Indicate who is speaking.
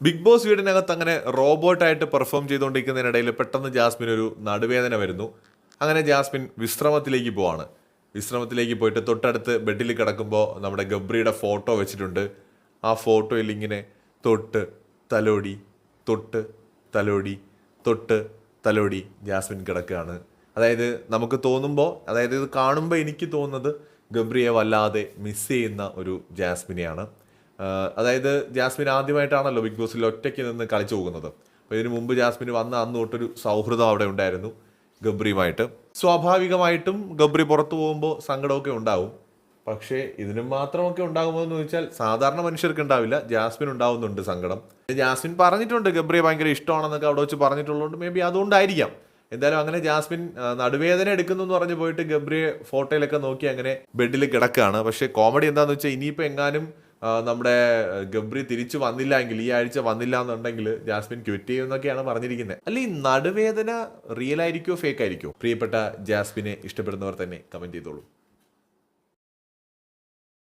Speaker 1: Big boss വീടിനകത്ത് അങ്ങനെ റോബോട്ടായിട്ട് perform ചെയ്തുകൊണ്ടിരിക്കുന്നതിനിടയിൽ പെട്ടെന്ന് ജാസ്മിൻ ഒരു നടുവേദന വരുന്നു. അങ്ങനെ ജാസ്മിൻ വിശ്രമത്തിലേക്ക് പോവാണ്. വിശ്രമത്തിലേക്ക് പോയിട്ട് തൊട്ടടുത്ത് ബെഡിൽ കിടക്കുമ്പോൾ നമ്മുടെ ഗബ്രിയുടെ ഫോട്ടോ വെച്ചിട്ടുണ്ട്. ആ ഫോട്ടോയിൽ ഇങ്ങനെ തൊട്ട് തലോടി തൊട്ട് തലോടി തൊട്ട് തലോടി ജാസ്മിൻ കിടക്കുകയാണ്. അതായത് നമുക്ക് തോന്നുമ്പോൾ അതായത് ഇത് കാണുമ്പോൾ എനിക്ക് തോന്നുന്നത് ഗബ്രിയെ വല്ലാതെ മിസ് ചെയ്യുന്ന ഒരു ജാസ്മിനെയാണ്. അതായത് ജാസ്മിൻ ആദ്യമായിട്ടാണല്ലോ ബിഗ് ബോസിൽ ഒറ്റയ്ക്ക് നിന്ന് കളിച്ചു പോകുന്നത്. അപ്പോൾ ഇതിനു മുമ്പ് ജാസ്മിൻ വന്ന അന്ന് തൊട്ടൊരു സൗഹൃദം അവിടെ ഉണ്ടായിരുന്നു ഗബ്രിയുമായിട്ട്. സ്വാഭാവികമായിട്ടും ഗബ്രി പുറത്തു പോകുമ്പോൾ സങ്കടമൊക്കെ ഉണ്ടാവും. പക്ഷേ ഇതിനും മാത്രമൊക്കെ ഉണ്ടാകുമോ എന്ന് ചോദിച്ചാൽ സാധാരണ മനുഷ്യർക്ക് ഉണ്ടാവില്ല. ജാസ്മിൻ ഉണ്ടാവുന്നുണ്ട് സങ്കടം. ജാസ്മിൻ പറഞ്ഞിട്ടുണ്ട് ഗബ്രിയെ ഭയങ്കര ഇഷ്ടമാണെന്നൊക്കെ അവിടെ വെച്ച് പറഞ്ഞിട്ടുള്ളതുകൊണ്ട് മേ ബി അതുകൊണ്ടായിരിക്കാം. എന്തായാലും അങ്ങനെ ജാസ്മിൻ നടുവേദന എടുക്കുന്നു എന്ന് പറഞ്ഞ് പോയിട്ട് ഗബ്രിയെ ഫോട്ടോയിലൊക്കെ നോക്കി അങ്ങനെ ബെഡിൽ കിടക്കുകയാണ്. പക്ഷേ കോമഡി എന്താണെന്ന് വെച്ചാൽ ഇനിയിപ്പോൾ എങ്ങാനും നമ്മുടെ ഗബ്രി തിരിച്ചു വന്നില്ല എങ്കിൽ ഈ ആഴ്ച വന്നില്ല എന്നുണ്ടെങ്കിൽ ജാസ്മിൻ ക്വിറ്റ് ചെയ്യുമെന്നൊക്കെയാണ് പറഞ്ഞിരിക്കുന്നത് അല്ല ഈ നടുവേദന റിയൽ ആയിരിക്കോ ഫേക്ക് ആയിരിക്കോ? പ്രിയപ്പെട്ട ജാസ്മിനെ ഇഷ്ടപ്പെടുന്നവർ തന്നെ കമന്റ് ചെയ്തോളൂ.